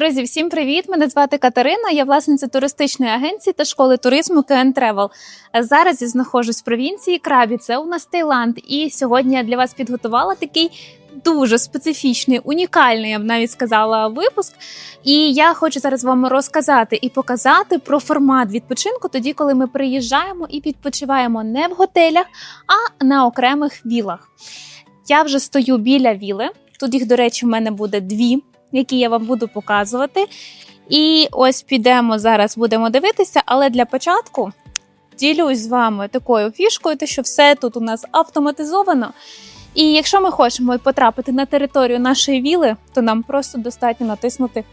Друзі, всім привіт! Мене звати Катерина. Я власниця туристичної агенції та школи туризму КН Travel. Зараз я знаходжусь в провінції Крабі. Це у нас Таїланд. І сьогодні я для вас підготувала такий дуже специфічний, унікальний, я б навіть сказала, випуск. І я хочу зараз вам розказати і показати про формат відпочинку, тоді, коли ми приїжджаємо і відпочиваємо не в готелях, а на окремих вілах. Я вже стою біля віли. Тут їх, до речі, в мене буде дві які я вам буду показувати. І ось підемо зараз, будемо дивитися, але для початку ділюсь з вами такою фішкою, те, що все тут у нас автоматизовано. І якщо ми хочемо потрапити на територію нашої віли, то нам просто достатньо натиснути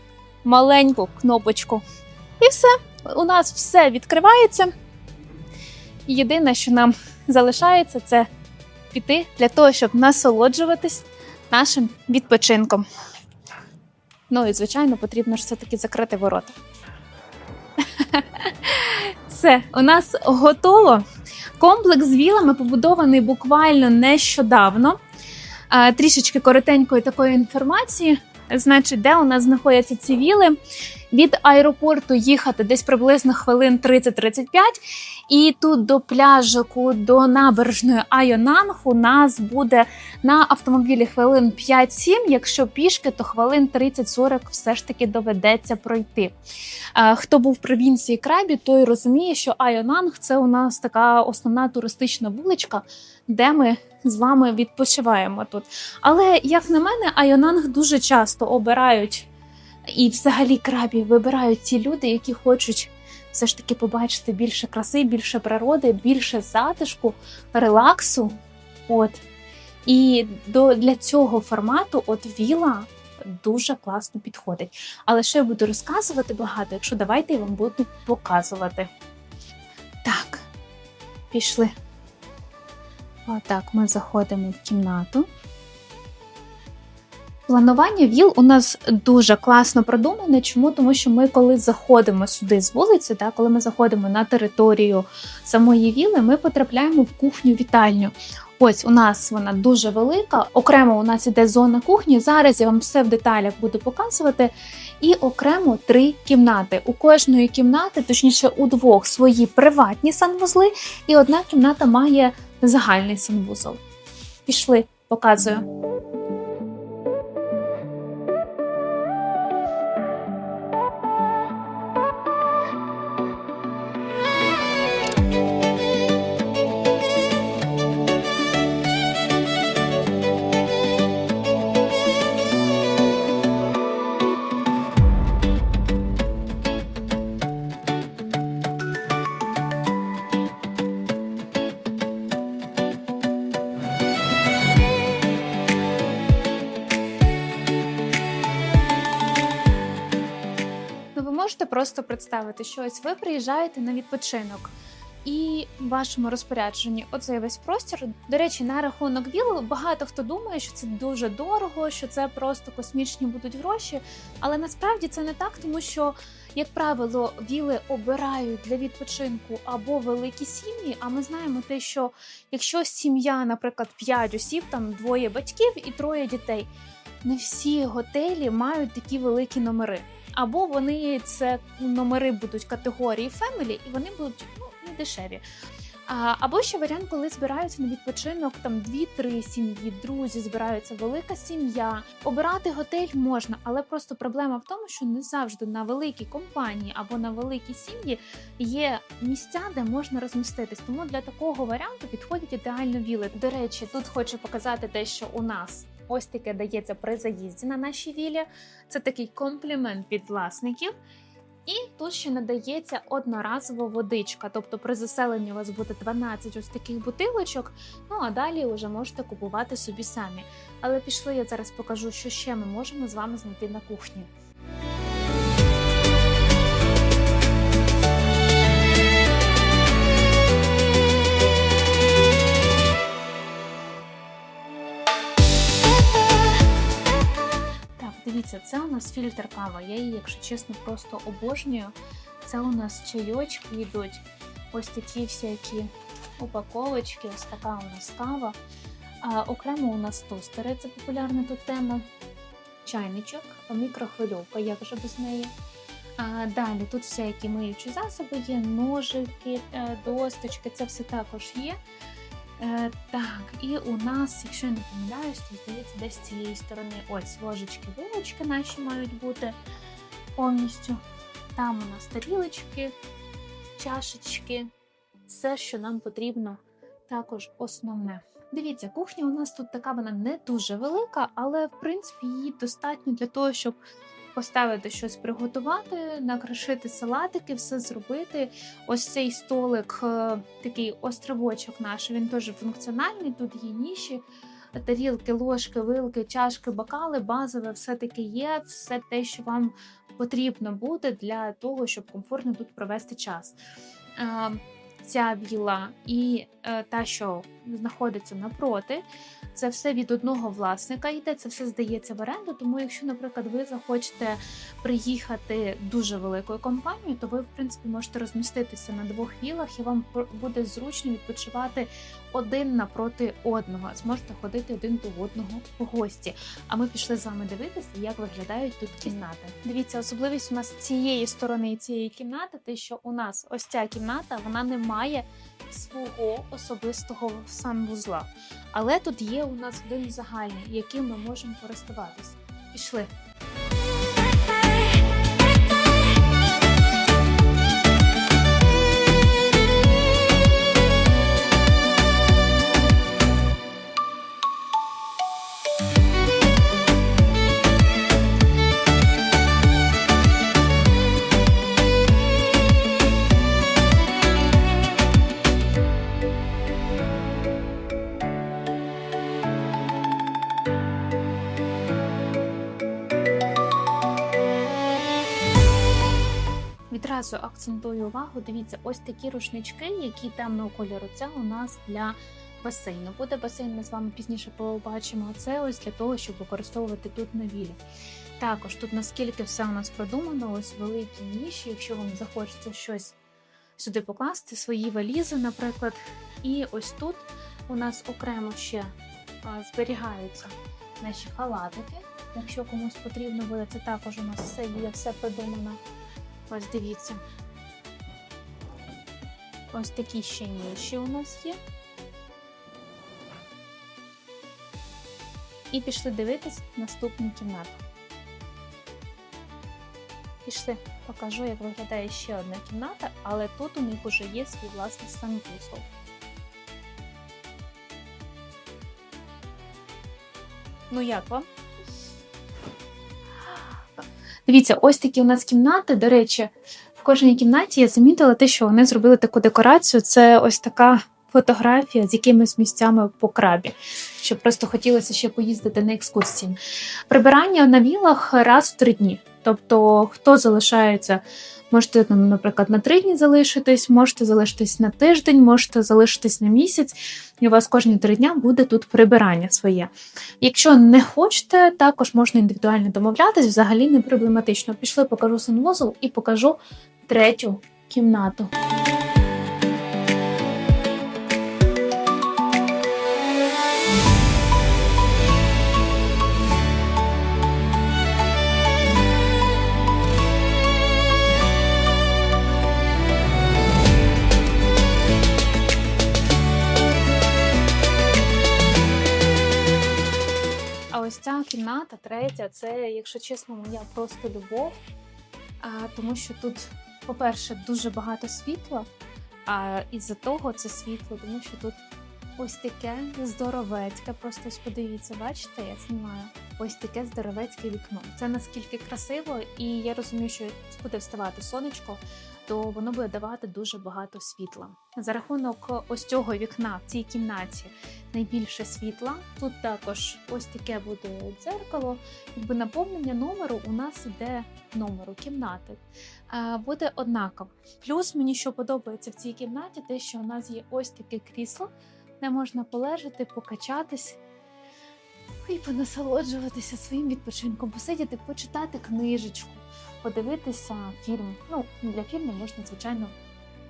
маленьку кнопочку. І все, у нас все відкривається. Єдине, що нам залишається, це піти для того, щоб насолоджуватись нашим відпочинком. Ну і, звичайно, потрібно ж все-таки закрити ворота. Все, у нас готово. Комплекс з вілами побудований буквально нещодавно. Трішечки коротенької такої інформації. Значить, де у нас знаходяться ці віли. Від аеропорту їхати десь приблизно хвилин 30-35. І тут до пляжику, до набережної Айонанг у нас буде на автомобілі хвилин 5-7. Якщо пішки, то хвилин 30-40 все ж таки доведеться пройти. Хто був в провінції Крабі, той розуміє, що Айонанг це у нас така основна туристична вуличка, де ми з вами відпочиваємо тут. Але, як на мене, Айонанг дуже часто обирають і, взагалі, крабі вибирають ті люди, які хочуть все ж таки побачити більше краси, більше природи, більше затишку, релаксу. От. І до, для цього формату от віла дуже класно підходить. Але ще я буду розказувати багато, якщо давайте я вам буду показувати. Так, пішли. Отак, ми заходимо в кімнату. Планування ВІЛ у нас дуже класно продумане. Чому? Тому що ми, коли заходимо сюди з вулиці, так, коли ми заходимо на територію самої віли, ми потрапляємо в кухню-вітальню. Ось у нас вона дуже велика. Окремо у нас іде зона кухні. Зараз я вам все в деталях буду показувати. І окремо три кімнати. У кожної кімнати, точніше, у двох свої приватні санвузли, і одна кімната має загальний санвузол. Пішли, показую. Просто представити, що ось ви приїжджаєте на відпочинок. І в вашому розпорядженні оцей весь простір. До речі, на рахунок віл багато хто думає, що це дуже дорого, що це просто космічні будуть гроші. Але насправді це не так, тому що, як правило, віли обирають для відпочинку або великі сім'ї. А ми знаємо те, що якщо сім'я, наприклад, 5 осіб, там двоє батьків і троє дітей, не всі готелі мають такі великі номери. Або вони це номери будуть категорії Family, і вони будуть ну, не дешеві. А, Або ще варіант, коли збираються на відпочинок там дві-три сім'ї, друзі, збираються велика сім'я. Обирати готель можна, але просто проблема в тому, що не завжди на великій компанії або на великій сім'ї є місця, де можна розміститись. Тому для такого варіанту підходять ідеально віли. До речі, тут хочу показати те, що у нас. Ось таке дається при заїзді на наші вілі. Це такий комплімент від власників. І тут ще надається одноразова водичка. Тобто при заселенні у вас буде 12 ось таких бутилочок. Ну а далі вже можете купувати собі самі. Але пішли, я зараз покажу, що ще ми можемо з вами знайти на кухні. Дивіться, це у нас фільтр кава. Я її, якщо чесно, просто обожнюю. Це у нас чайочки йдуть. Ось такі всякі упаковочки, ось така у нас кава. А, окремо у нас тостери, це популярна тут тема. чайничок, мікрохвильовка, як же без неї. А, далі тут всякі миючі засоби є, ножики, е, досточки, це все також є. Е, так, і у нас, якщо я не помиляюсь, то здається, десь з цієї сторони ось ложечки, вилочки наші мають бути повністю. Там у нас тарілочки, чашечки, все, що нам потрібно, також основне. Дивіться, кухня у нас тут така вона не дуже велика, але в принципі її достатньо для того, щоб поставити щось приготувати, накришити салатики, все зробити. Ось цей столик, е, такий островочок наш, він теж функціональний. Тут є ніші, тарілки, ложки, вилки, чашки, бокали, базове, все таки є, все те, що вам потрібно буде для того, щоб комфортно тут провести час. Е, Ця біла і е, та, що знаходиться напроти, це все від одного власника йде, це все здається в оренду. Тому, якщо, наприклад, ви захочете приїхати дуже великою компанією, то ви, в принципі, можете розміститися на двох вілах, і вам буде зручно відпочивати один напроти одного. Зможете ходити один до одного в гості. А ми пішли з вами дивитися, як виглядають тут кімнати. Дивіться, особливість у нас цієї сторони і цієї кімнати, те, що у нас ось ця кімната, вона не має свого особистого санвузла. Але тут є у нас один загальний, яким ми можемо користуватися. Пішли. Відразу акцентую увагу. Дивіться, ось такі рушнички, які темного кольору. Це у нас для басейну. Буде басейн, ми з вами пізніше побачимо. Це ось для того, щоб використовувати тут на вілі. Також тут наскільки все у нас продумано, ось великі ніші, якщо вам захочеться щось сюди покласти, свої валізи, наприклад. І ось тут у нас окремо ще зберігаються наші халатики. Якщо комусь потрібно буде, це також у нас все є, все продумано. Ось дивіться. Ось такі ще ніші у нас є. І пішли дивитись наступну кімнату. Пішли, покажу, як виглядає ще одна кімната, але тут у них вже є свій власний санвузол. Ну як вам? Дивіться, ось такі у нас кімнати. До речі, в кожній кімнаті я замітила те, що вони зробили таку декорацію. Це ось така фотографія з якимись місцями по крабі, щоб просто хотілося ще поїздити на екскурсії. Прибирання на вілах раз в три дні. Тобто, хто залишається, можете, там, наприклад, на три дні залишитись, можете залишитись на тиждень, можете залишитись на місяць, і у вас кожні три дня буде тут прибирання своє. Якщо не хочете, також можна індивідуально домовлятись, взагалі не проблематично. Пішли, покажу санвузол і покажу третю кімнату. Третя, це, якщо чесно, моя просто любов. А, тому що тут, по-перше, дуже багато світла, а із-за того це світло, тому що тут ось таке здоровецьке. Просто ось подивіться, бачите, я знімаю. Ось таке здоровецьке вікно. Це наскільки красиво, і я розумію, що буде вставати сонечко, то воно буде давати дуже багато світла. За рахунок ось цього вікна в цій кімнаті найбільше світла. Тут також ось таке буде дзеркало. Якби наповнення номеру у нас іде номеру кімнати. Буде однаково. Плюс мені що подобається в цій кімнаті, те, що у нас є ось таке крісло, де можна полежати, покачатись. І понасолоджуватися своїм відпочинком, посидіти, почитати книжечку, подивитися фільм. Ну, для фільму можна, звичайно,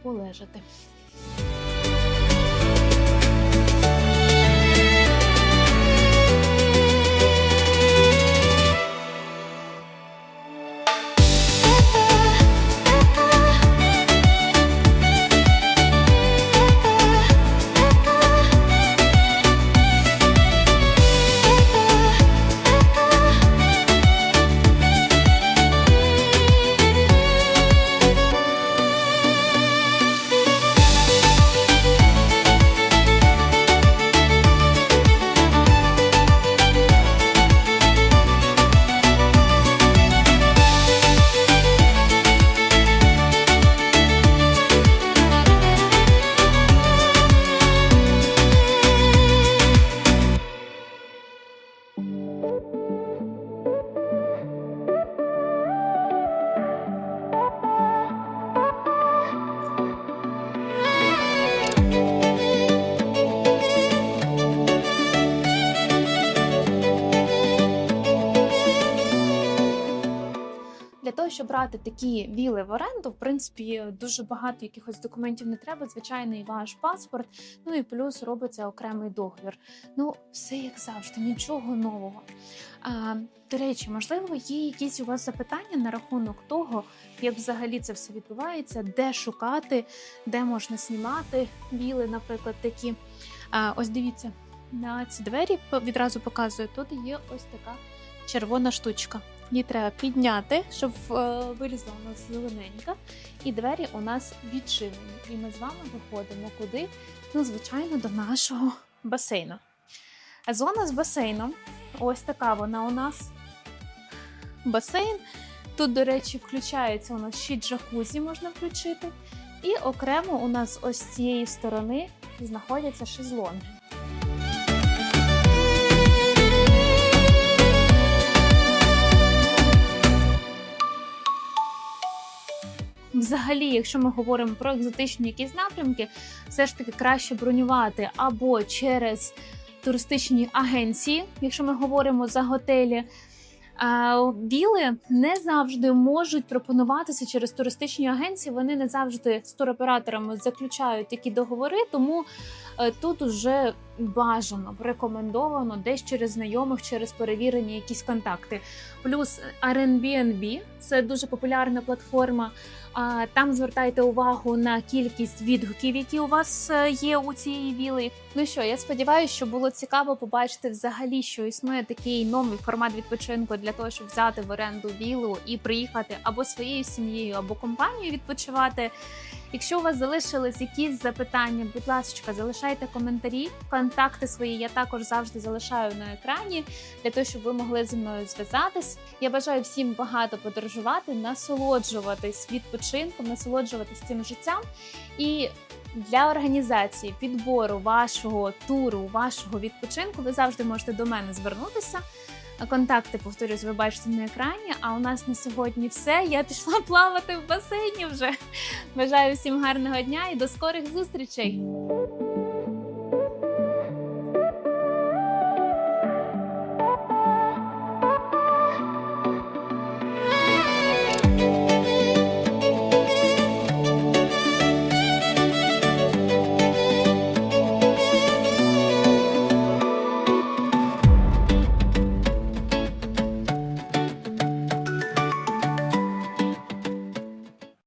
полежати. Брати такі віли в оренду, в принципі, дуже багато якихось документів не треба. Звичайний ваш паспорт, ну і плюс робиться окремий договір. Ну, все як завжди, нічого нового. А, до речі, можливо, є якісь у вас запитання на рахунок того, як взагалі це все відбувається, де шукати, де можна знімати віли, наприклад, такі. А, ось дивіться, на ці двері відразу показую. Тут є ось така червона штучка. Її треба підняти, щоб е, вилізла у нас зелененька. І двері у нас відчинені. І ми з вами виходимо куди? Ну, звичайно, до нашого басейну. Зона з басейном. Ось така вона у нас. Басейн. Тут, до речі, включається у нас ще джакузі можна включити. І окремо у нас ось з цієї сторони знаходяться шезлонги. Взагалі, якщо ми говоримо про екзотичні якісь напрямки, все ж таки краще бронювати або через туристичні агенції, якщо ми говоримо за готелі. Віли не завжди можуть пропонуватися через туристичні агенції. Вони не завжди з туроператорами заключають такі договори, тому е, тут уже бажано рекомендовано десь через знайомих, через перевірені якісь контакти. Плюс Airbnb – це дуже популярна платформа. Там звертайте увагу на кількість відгуків, які у вас е, є у цієї віли. Ну що, я сподіваюся, що було цікаво побачити взагалі, що існує такий новий формат відпочинку для того, щоб взяти в оренду вілу і приїхати або своєю сім'єю, або компанією відпочивати. Якщо у вас залишились якісь запитання, будь ласка, залишайте коментарі. Контакти свої я також завжди залишаю на екрані для того, щоб ви могли зі мною зв'язатись. Я бажаю всім багато подорожувати, насолоджуватись відпочинком, насолоджуватись цим життям. І для організації підбору вашого туру, вашого відпочинку, ви завжди можете до мене звернутися. Контакти, повторюсь, ви бачите на екрані. А у нас на сьогодні все. Я пішла плавати в басейні вже. Бажаю всім гарного дня і до скорих зустрічей!